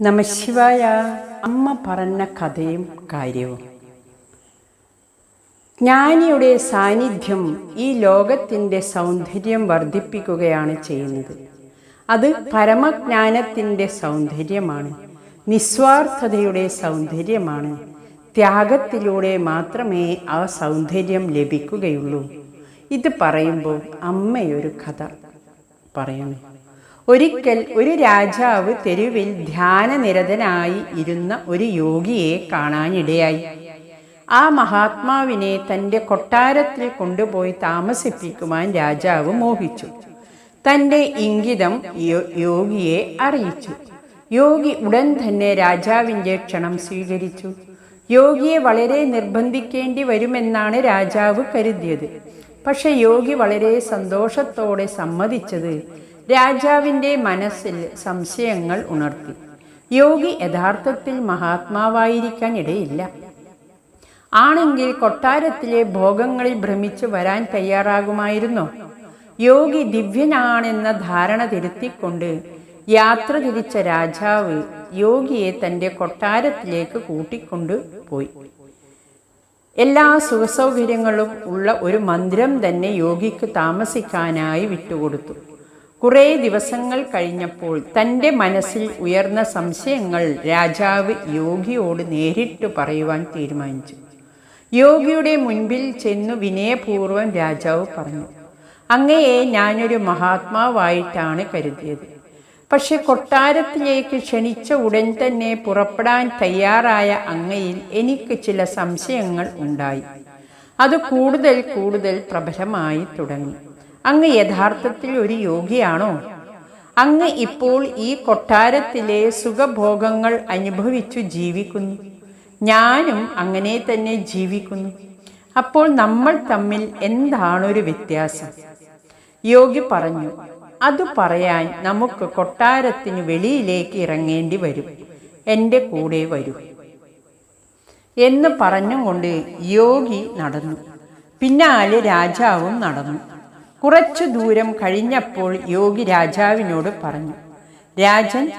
നമശിവായ അമ്മ പറഞ്ഞ കഥയും കാര്യവും. ജ്ഞാനിയുടെ സാന്നിധ്യം ഈ ലോകത്തിന്റെ സൗന്ദര്യം വർദ്ധിപ്പിക്കുകയാണ് ചെയ്യുന്നത്. അത് പരമജ്ഞാനത്തിന്റെ സൗന്ദര്യമാണ്. നിസ്വാർത്ഥതയുടെ സൗന്ദര്യമാണ്. ത്യാഗത്തിലൂടെ മാത്രമേ ആ സൗന്ദര്യം ലഭിക്കുകയുള്ളൂ. ഇത് പറയുമ്പോൾ അമ്മയൊരു കഥ പറയുന്നു. ഒരിക്കൽ ഒരു രാജാവ് തെരുവിൽ ധ്യാനനിരതനായി ഇരുന്ന ഒരു യോഗിയെ കാണാനിടയായി. ആ മഹാത്മാവിനെ തന്റെ കൊട്ടാരത്തിൽ കൊണ്ടുപോയി താമസിപ്പിക്കുവാൻ രാജാവ് മോഹിച്ചു. തന്റെ ഇംഗിതം യോഗിയെ അറിയിച്ചു. യോഗി ഉടൻ തന്നെ രാജാവിന്റെ ക്ഷണം സ്വീകരിച്ചു. യോഗിയെ വളരെ നിർബന്ധിക്കേണ്ടി വരുമെന്നാണ് രാജാവ് കരുതിയത്. പക്ഷെ യോഗി വളരെ സന്തോഷത്തോടെ സമ്മതിച്ചത് രാജാവിന്റെ മനസ്സിൽ സംശയങ്ങൾ ഉണർത്തി. യോഗി യഥാർത്ഥത്തിൽ മഹാത്മാവായിരിക്കാൻ ഇടയില്ല ആണെങ്കിൽ കൊട്ടാരത്തിലെ ഭോഗങ്ങളിൽ ഭ്രമിച്ചു വരാൻ തയ്യാറാകുമായിരുന്നോ? യോഗി ദിവ്യനാണെന്ന ധാരണ തിരുത്തിക്കൊണ്ട് യാത്ര തിരിച്ച രാജാവ് യോഗിയെ തന്റെ കൊട്ടാരത്തിലേക്ക് കൂട്ടിക്കൊണ്ടു പോയി. എല്ലാ സുഖസൗകര്യങ്ങളും ഉള്ള ഒരു മന്ദിരം തന്നെ യോഗിക്ക് താമസിക്കാനായി വിട്ടുകൊടുത്തു. കുറേ ദിവസങ്ങൾ കഴിഞ്ഞപ്പോൾ തന്റെ മനസ്സിൽ ഉയർന്ന സംശയങ്ങൾ രാജാവ് യോഗിയോട് നേരിട്ട് പറയുവാൻ തീരുമാനിച്ചു. യോഗിയുടെ മുൻപിൽ ചെന്നു വിനയപൂർവം രാജാവ് പറഞ്ഞു അങ്ങയെ ഞാനൊരു മഹാത്മാവായിട്ടാണ് കരുതിയത്. പക്ഷെ കൊട്ടാരത്തിലേക്ക് ക്ഷണിച്ച ഉടൻ തന്നെ പുറപ്പെടാൻ തയ്യാറായ അങ്ങയിൽ എനിക്ക് ചില സംശയങ്ങൾ ഉണ്ടായി. അത് കൂടുതൽ കൂടുതൽ പ്രബലമായി തുടങ്ങി. അങ്ങ് യഥാർത്ഥത്തിൽ ഒരു യോഗിയാണോ? അങ്ങ് ഇപ്പോൾ ഈ കൊട്ടാരത്തിലെ സുഖഭോഗങ്ങൾ അനുഭവിച്ചു ജീവിക്കുന്നു. ഞാനും അങ്ങനെ തന്നെ ജീവിക്കുന്നു. അപ്പോൾ നമ്മൾ തമ്മിൽ എന്താണൊരു വ്യത്യാസം? യോഗി പറഞ്ഞു അത് പറയാൻ നമുക്ക് കൊട്ടാരത്തിന് വെളിയിലേക്ക് ഇറങ്ങേണ്ടി വരും. എന്റെ കൂടെ വരൂ. എന്ന് പറഞ്ഞുകൊണ്ട് യോഗി നടന്നു. പിന്നാലെ രാജാവും നടന്നു. കുറച്ചു ദൂരം കഴിഞ്ഞപ്പോൾ യോഗി രാജാവിനോട് പറഞ്ഞു രാജൻ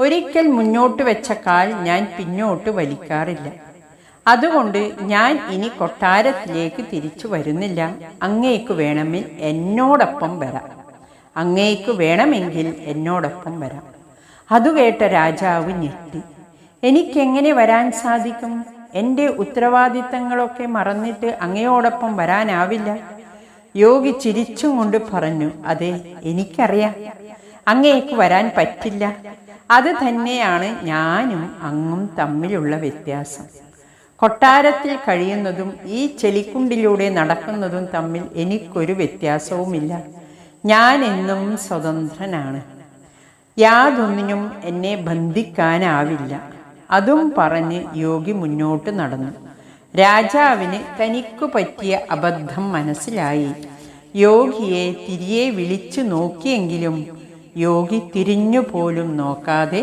ഒരിക്കൽ മുന്നോട്ട് വെച്ച കാൽ ഞാൻ പിന്നോട്ട് വലിക്കാറില്ല. അതുകൊണ്ട് ഞാൻ ഇനി കൊട്ടാരത്തിലേക്ക് തിരിച്ചു വരുന്നില്ല. അങ്ങേക്ക് വേണമെങ്കിൽ എന്നോടൊപ്പം വരാം. അങ്ങേക്ക് വേണമെങ്കിൽ എന്നോടൊപ്പം വരാം. അതു കേട്ട രാജാവ് ഞെട്ടി. എനിക്കെങ്ങനെ വരാൻ സാധിക്കും? എന്റെ ഉത്തരവാദിത്തങ്ങളൊക്കെ മറന്നിട്ട് അങ്ങയോടൊപ്പം വരാനാവില്ല. യോഗി ചിരിച്ചും കൊണ്ട് പറഞ്ഞു അതെ എനിക്കറിയാം. അങ്ങേക്ക് വരാൻ പറ്റില്ല. അത് തന്നെയാണ് ഞാനും അങ്ങും തമ്മിലുള്ള വ്യത്യാസം. കൊട്ടാരത്തിൽ കഴിയുന്നതും ഈ ചെലിക്കുണ്ടിലൂടെ നടക്കുന്നതും തമ്മിൽ എനിക്കൊരു വ്യത്യാസവുമില്ല. ഞാൻ എന്നും സ്വതന്ത്രനാണ്. യാതൊന്നിനും എന്നെ ബന്ധിക്കാനാവില്ല. അതും പറഞ്ഞ് യോഗി മുന്നോട്ട് നടന്നു. രാജാവിന് തനിക്കു പറ്റിയ അബദ്ധം മനസ്സിലായി. യോഗിയെ തിരികെ വിളിച്ചു നോക്കിയെങ്കിലും യോഗി തിരിഞ്ഞു പോലും നോക്കാതെ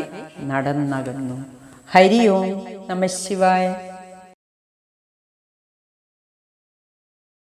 നടന്നകന്നു. ഹരി ഓം നമ ശിവായ.